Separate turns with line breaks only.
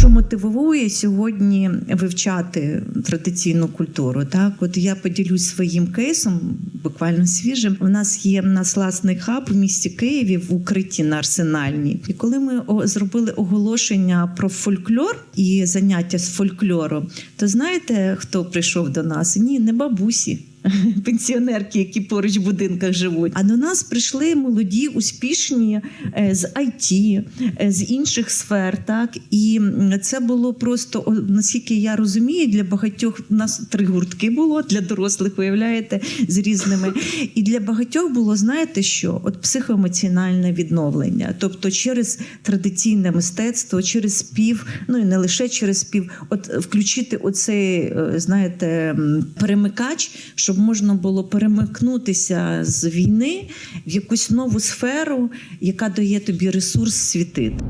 що мотивує сьогодні вивчати традиційну культуру? Так, от я поділюсь своїм кейсом, буквально свіжим. У нас є в нас власний хаб в місті Києві в укритті на арсенальній. І коли ми зробили оголошення про фольклор і заняття з фольклору, то знаєте, хто прийшов до нас? Ні, не бабусі. Пенсіонерки, які поруч в будинках живуть. А до нас прийшли молоді, успішні е, з IT, е, з інших сфер. Так і це було просто наскільки я розумію, для багатьох у нас три гуртки було для дорослих, уявляєте, з різними. І для багатьох було, знаєте, що от психоемоціональне відновлення, тобто через традиційне мистецтво, через спів, ну і не лише через спів, от включити оцей, е, знаєте, перемикач, щоб можна було перемикнутися з війни в якусь нову сферу, яка дає тобі ресурс світити.